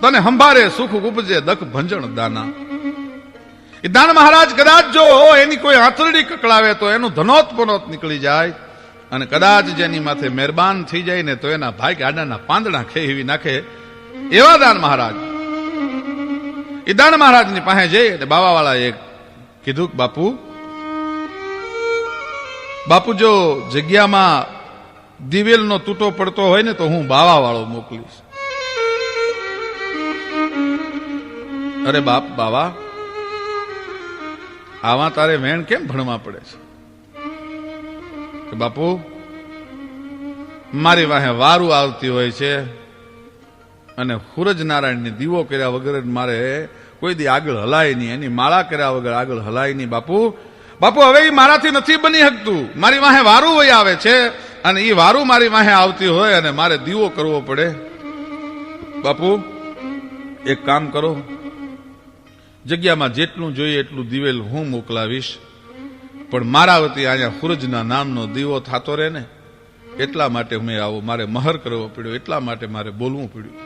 તને સંભારે સુખ ઉપજે દખ ભંજણ દાના. એ દાન મહારાજ કદાચ જો એની કોઈ આંતરડી કકળાવે તો એનું ધનોત પનોત નીકળી જાય અને કદાચ જેની માથે મહેરબાન થઈ જાય ને તો એના ભાઈ ગાડાના પાંદડા ખેવી નાખે. એવા દાન મહારાજ. એ દાન મહારાજની પાસે જઈ અને બાવાવાળાએ કીધું બાપુ બાપુ જો જગ્યામાં દિવેલનો તૂટો પડતો હોય ને તો હું બાવાવાળો મોકલીશ. અરે બાપ, બાવા, આવા તારે વેણ કેમ ભણવા પડે છે? બાપુ, મારી વાહે વારું આવતી હોય છે અને સૂરજ નારાયણની દીવો કર્યા વગર મારે કોઈ દી આગળ હલાય નહીં, એની માળા કર્યા વગર આગળ હલાય નહીં, બાપુ. બાપુ, હવે એ મારાથી નથી બની શકતું. મારી વાહે વારું વહી આવે છે અને એ વારું મારી વાહે આવતી હોય અને મારે દીવો કરવો પડે. બાપુ, એક કામ કરો. જગ્યામાં જેટલું જોઈએ એટલું દિવેલ હું મોકલાવીશ. પણ મારા વતી અહીંયા સૂરજના નામનો દીવો થતો રહે ને, એટલા માટે મેં આવો, મારે મહર કરવો પડ્યો, એટલા માટે મારે બોલવું પડ્યું.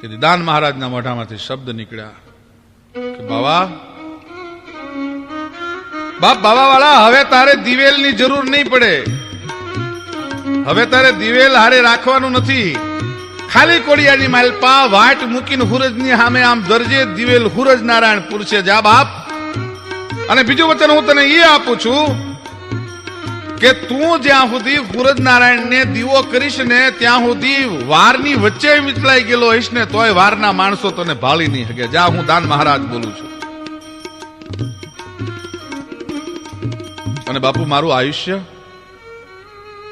તેથી દાન મહારાજના મોઢામાંથી શબ્દ નીકળ્યા કે, બાવા, બાપ બાવા વાળા હવે તારે દિવેલની જરૂર નહીં પડે. હવે તારે દિવેલ હારે રાખવાનું નથી. ખાલી કોડિયાની માલપા, વાટ મૂકીને હુરજની સામે આમ દરજે દિવેલ હુરજ નારાયણ પુરુષે જા બાપ. અને બીજું વચન હું તને એ આપું છું કે તું જ્યાં સુધી હુરજ નારાયણને દીવો કરીશ ને ત્યાં સુધી વારની વચ્ચે વિચલાઈ ગયેલો હઈશ ને તોય વારના માણસો તને ભાળી નહીં શકે. જા, હું દાન મહારાજ બોલું છું. અને બાપુ, મારું આયુષ્ય,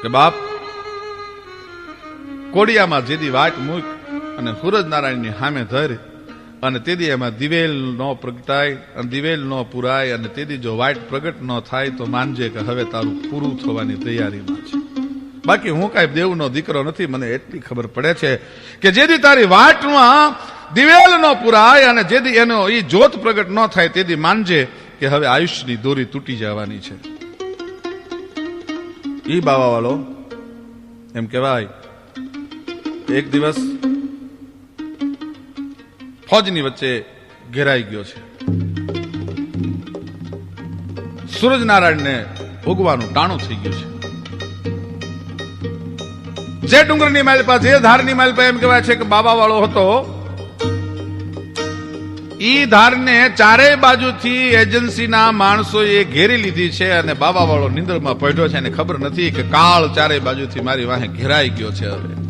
કે બાપ કોડિયામાં જેદી વાટ મૂક અને સૂરજ નારાયણની સામે ધર અને તેદી એમાં દિવેલ ન પ્રગટાય અને દિવેલ ન પુરાય અને તેદી જો વાટ પ્રગટ ન થાય તો માનજે કે હવે તારું પૂરું થવાની તૈયારીમાં છે. બાકી હું કાંઈ દેવનો દીકરો નથી, મને એટલી ખબર પડે છે કે જેદી તારી વાટમાં દિવેલ ન પુરાય અને જેદી એનો એ જોત પ્રગટ ન થાય તેદી માનજે કે હવે આયુષ્યની દોરી તૂટી જવાની છે. એ બાવાવાળો, એમ કહેવાય એક દિવસ ફોજની વચ્ચે ઘેરાઈ ગયો છે. સૂરજનારાયણને ભોગવાનું ટાણું થઈ ગયું છે. જે ડુંગરની માલપા જે ધારની માલપા એમ કહેવાય છે કે બાબા વાળો હતો, ઈ ધારને ચારેય બાજુથી એજન્સીના માણસોએ ઘેરી લીધી છે અને બાબા વાળો નિંદરમાં પડ્યો છે. અને ખબર નથી કે કાળ ચારેય બાજુથી મારી વાહે ઘેરાઈ ગયો છે હવે.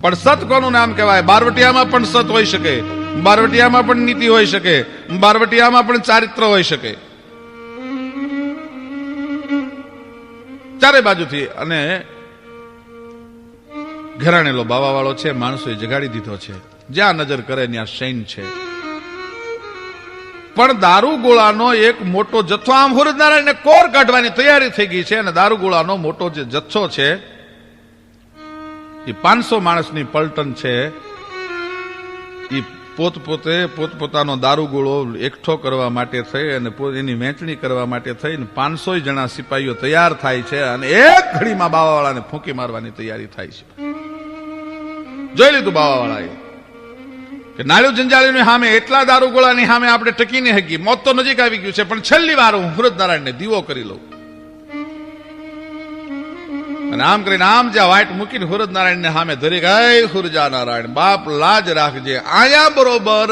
પણ સત કોનું નામ કહેવાય? બારવટિયામાં પણ સત હોઈ શકે. બારવટિયામાં પણ નીતિ હોઈ શકે. બારવટિયામાં પણ ચારિત્ર હોઈ શકે. ચારે બાજુથી અને ઘરાણેલો બાવા વાળો છે, માણસોએ જગાડી દીધો છે. જ્યાં નજર કરે ત્યાં સૈન છે. પણ દારૂ ગોળાનો એક મોટો જથ્થો, આમ હુરજનારાયણને કોર કાઢવાની તૈયારી થઈ ગઈ છે અને દારૂ ગોળાનો મોટો જે જથ્થો છે એ પાંચસો માણસની પલટન છે. એ પોતપોતે પોતપોતાનો દારૂગોળો એકઠો કરવા માટે થઈ અને એની વહેંચણી કરવા માટે થઈને પાંચસો જણા સિપાહીઓ તૈયાર થાય છે અને એક ઘડીમાં બાવાવાળાને ફૂંકી મારવાની તૈયારી થાય છે. જોઈ લીધું બાવાવાળાએ? કે નાળિયું જંજાળીની સામે એટલા દારૂગોળાની સામે આપણે ટકીને હકી મોત તો નજીક આવી ગયું છે, પણ છેલ્લી વાર હું હુરજનારાયણને દીવો કરી લઉં. અને આમ કરીને આમ જ્યાં વાઈટ મૂકીને હુરજ નારાયણ સામે ધરી ગઈ હુરજા નારાયણ બાપ લાજ રાખજે. આયા બરોબર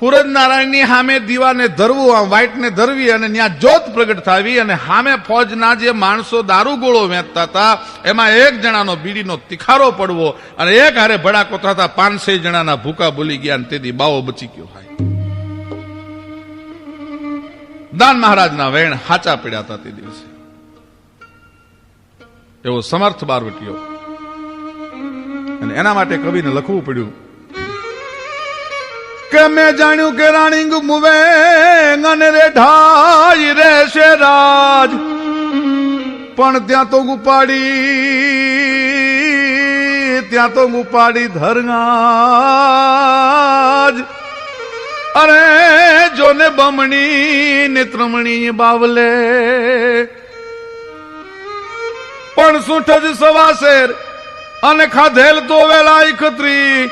હુરજ નારાયણની સામે દીવાને ધરવું આમ વાઈટ ને ધરવી અને ત્યાં જોત પ્રગટ થાવી અને સામે ફોજના જે માણસો દારૂ ગોળો વેચતા હતા, એમાં એક જણાનો બીડીનો તિખારો પડવો અને એક હારે ભડાકો થતા પાંચસે જણાના ભૂકા બોલી ગયા અને તેથી બાવો બચી ગયો ભાઈ. દાન મહારાજના વેણ હાચા પડ્યા હતા તે દિવસે. એવો સમર્થ બારવટીયો અને એના માટે કવિને લખવું પડ્યું, કે મેં જાણ્યું કે રાણીંગ મુવે અને રે ઢાઈ રહેશે રાજ, પણ ત્યાં તો ગુપાડી, ત્યાં તો ગુપાડી ધરગાજ. અરે, જોને બમણી ને ત્રમણી બાવલે પણ સુઠ જ સવાસેર અને ખાધેલ તો વેલા એકત્રી.